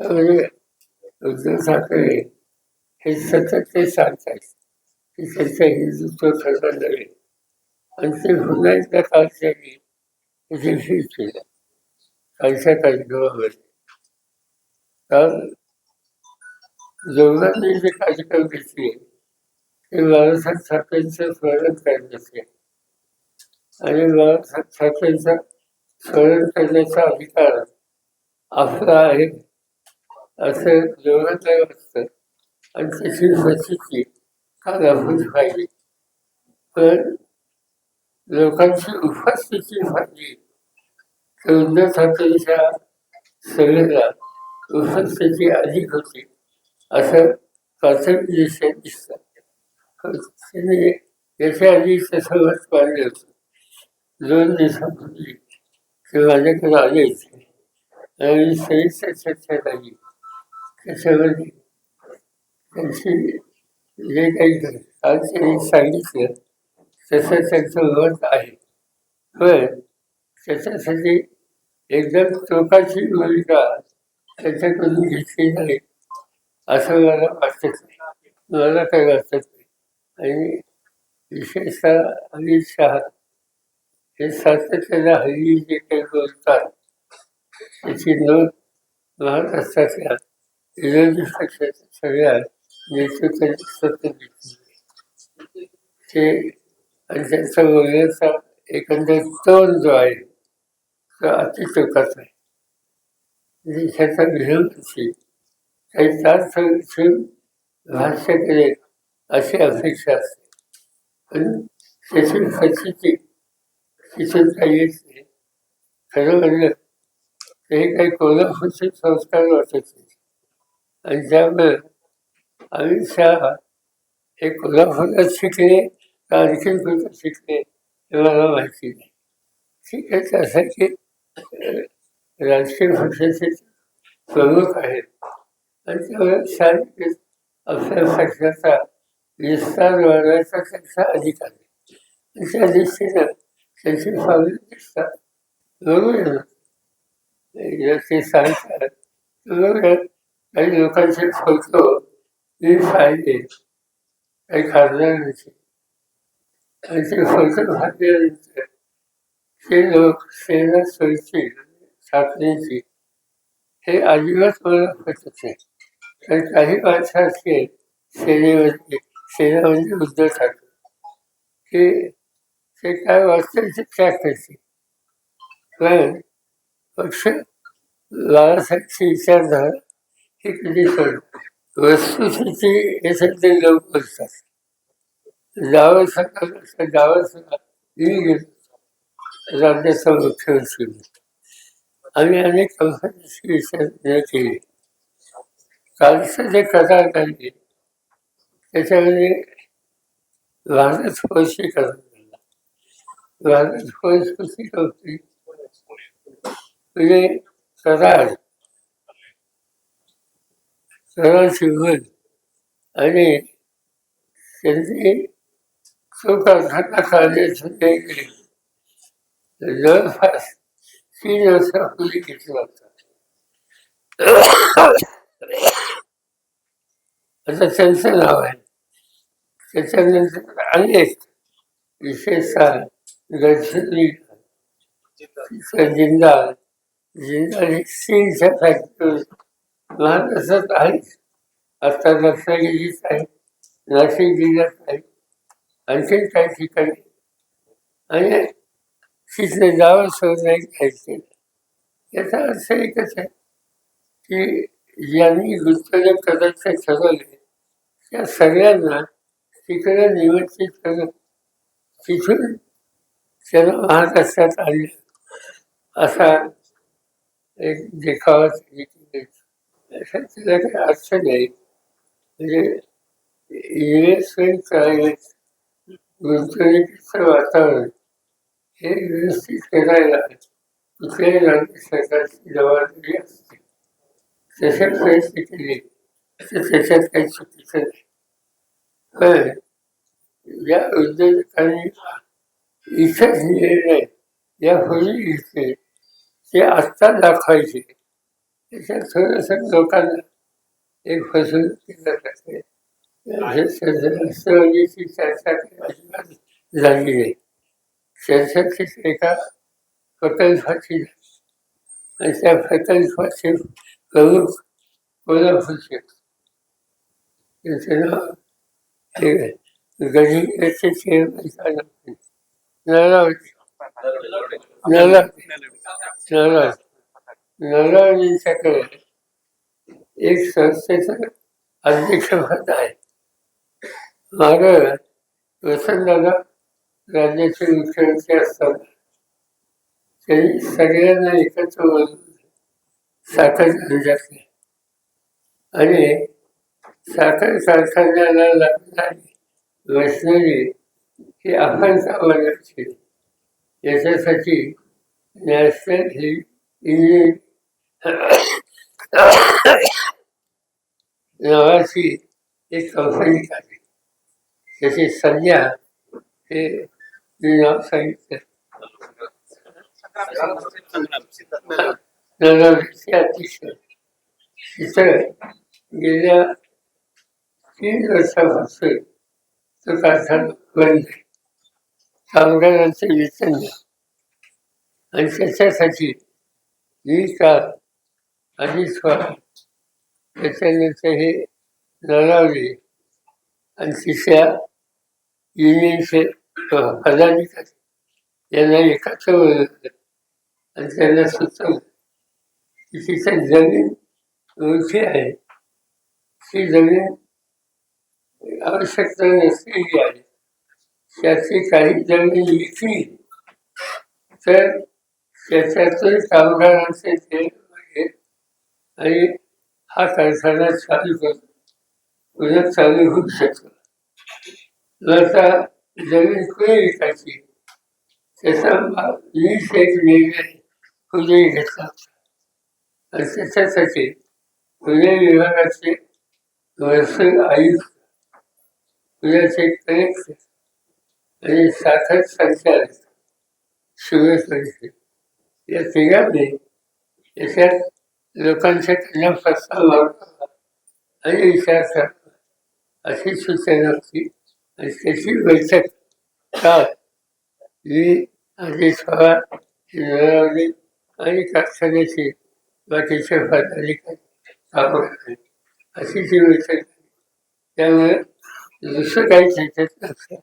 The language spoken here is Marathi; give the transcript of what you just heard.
म्हणजे उद्धव ठाकरे हे सतत ते सांगतात की त्यांचं हिंदुत्व खरं नव्हे. आणि ते पुन्हा एकदा काल त्यांनी रिपीट केलं कालच्या कार्यक्रमामध्ये काल दोघांनी जे कार्यक्रम घेतले ते बाळासाहेब ठाकरेंचं स्मरण करण्याचे आणि बाळासाहेब ठाकरेंचा स्मरण करण्याचा अधिकार आपला आहे. असं दोघांना असतं. आणि तशी प्रचिती काल आपण पाहिली पण लोकांची उपस्थिती पाहिली तर उद्धव ठाकरेंच्या सभेला उपस्थिती अधिक होती असं प्राथमिक दृष्ट्या दिसतात त्यांनी याच्या आधी तसंच मत पाहिलं होतं. दोन दिवसापूर्वी ते माझ्याकडे आले होते. आणि सविस्तर चर्चा झाली. सगळं त्यांची जे काही आज त्यांनी सांगितलं तसं त्यांचं मत आहे. पण त्याच्यासाठी एकदम टोकाची भूमिका त्याच्याकडून घेतली नाही असं मला वाटत नाही. मला काही वाटत नाही. आणि विशेषतः अमित शहा हे सातत्याला हल्ली जे काही बोलतात त्याची नोंद महाराष्ट्रातल्या विरोधी पक्षाच्या सगळ्या नेतृत्वाने सतत ते आणि त्यांचा बोलण्याचा एकंदर तण जो आहे तो अतिटोकाचा आहे. देशाचा विरोधी काही तास भाष्य करेल अशी अपेक्षा असते. पण त्याची परिस्थिती तिथून काही येत नाही. खरं म्हणलं तर हे काही कोल्हापूरचे संस्कार वाटत नाही. आणि त्यामुळे अमित शहा हे कोल्हापुरात शिकले तर आणखीन कुठं शिकले हे मला माहिती नाही. ठीक आहे त्यासाठी राजकीय पक्षाचे प्रमुख आहेत. आणि त्यामुळे शारीरिक आपल्या पक्षाचा विस्तार वाढवायचा त्यांचा अधिकार आहे. आणि त्या दृष्टीनं त्यांची पावले दिसतात बरोबर ना ते सांगतात बरोबर काही लोकांचे फोटो मी पाहिले काही खासदारांचे आणि ते फोटो घातल्यानंतर ते लोक सेना सोयीची ठाकरेची हे अजिबात मला पटत. नाही कारण काही माणसं असते सेनेमध्ये सेना म्हणजे उद्धव ठाकरे. ते ते काय वाचतील ते त्या करते पण पक्ष बाळासाहेबची विचारधारा ही कधी सोडत वस्तुस्थिती हे सध्या लोक असतात. जावं सकाळ जावं सकाळ मी गेलो. राज्याचा मुख्यमंत्री आम्ही अनेक कंपन्यांची विचारणा केली. कालचं जे कथा काढले त्याच्यामध्ये भारत फौजची कथा झाला भारत फौज कशी कंपनी म्हणजे कथा आहे. सरळ शिवून आणि त्यांनी तो कारखाना काढण्यासाठी जवळपास तीन वर्ष आपली घेतला होता आता त्यांचं नाव आहे. त्याच्यानंतर अनेक विशेषतः गडचिरोली जिंदाल जिंदाल ही स्टीलच्या फॅक्टरी महाराष्ट्रात आहेच आता रत्नागिरीच आहे नाशिक जिल्ह्यात आहे आणखीन काही ठिकाणी आणि तिथले सहज नाही घ्यायचे याचा अर्थ एकच आहे की ज्यांनी गुंतवणूक करायचं ठरवले. त्या सगळ्यांना तिकडे निमंत्रित करत तिथून त्यांना महाराष्ट्रात आणलं. असा एक देखावा त्यांनी केला. काही अर्थ नाही म्हणजे इन्व्हेस्टमेंट प्रायव्हेट गुंतवणुकीचं वातावरण हे व्यवस्थित करायला कुठल्याही राज्य सरकारची जबाबदारी असते तशा प्रयत्न केले तर त्याच्यात काही चुकीचं नाही पण या उद्योजकांनी इथं निर्णय या पूर्वी घेतले ते आत्ता दाखवायचे त्याच्यात थोडंसं लोकांना एक फसवणूक केलं जाते. चर्चा झाली नाही. चर्चेचीच एका प्रकल्पाची आणि त्या प्रकल्पाचे प्रमुख कोल्हापूरचे त्यांचं नाव हे चेअरमॅन याचे चेअरमन काय नरावती नरावती नरावती नरावतीच्याकडे एक संस्थेचं अध्यक्षपद आहे. मागं वसंतदादा राज्याचे मुख्यमंत्री असताना त्यांनी सगळ्यांना एकत्र बोलून साखर कारखान्यात आणि साखर कारखान्याला लागणारी वैष्णवी ही आपण कामाची याच्यासाठी नॅशनल ही इंजिनिअरिंग नावाची एक कंपनी आहे. त्याची संज्ञा हे मी नाव सांगितलं तिथं गेल्या तीन वर्षापासून तो कारखाना बंद वेतन आणि त्याच्यासाठी मी काल अजित पवार त्याच्यानंतर हे नळावले आणि तिसऱ्या युनियनचे पदाधिकारी यांना एकत्र बोलवलं आणि त्यांना सुचवलं की तिथं जमीन मोठी आहे. ती जमीन आवश्यकता नसलेली आहे. त्याची काही जमीन विकली. तर त्याच्यातून कामगारांचे ते आणि हा कारखाना चालू करतो पुन्हा चालू होऊ शकतो आता जमीन कोणी विकायची त्याचा वीस एक निर्णय पुणे घेतला आणि त्याच्यासाठी पुणे विभागाचे महसूल आयुक्त पुण्याचे कलेक्टर आणि साखर संचालक सुरेश या तिघांनी याच्यात लोकांच्या त्यांना प्रस्ताव आणि विचार करावा अशी सूचना होती आणि त्याची बैठक काल मी अजित पवार नळवणे आणि कारखान्याचे बाकीचे पदाधिकारी कामगार अशी जी बैठक त्यामुळे दुसरं काही त्याच्यात नसतं.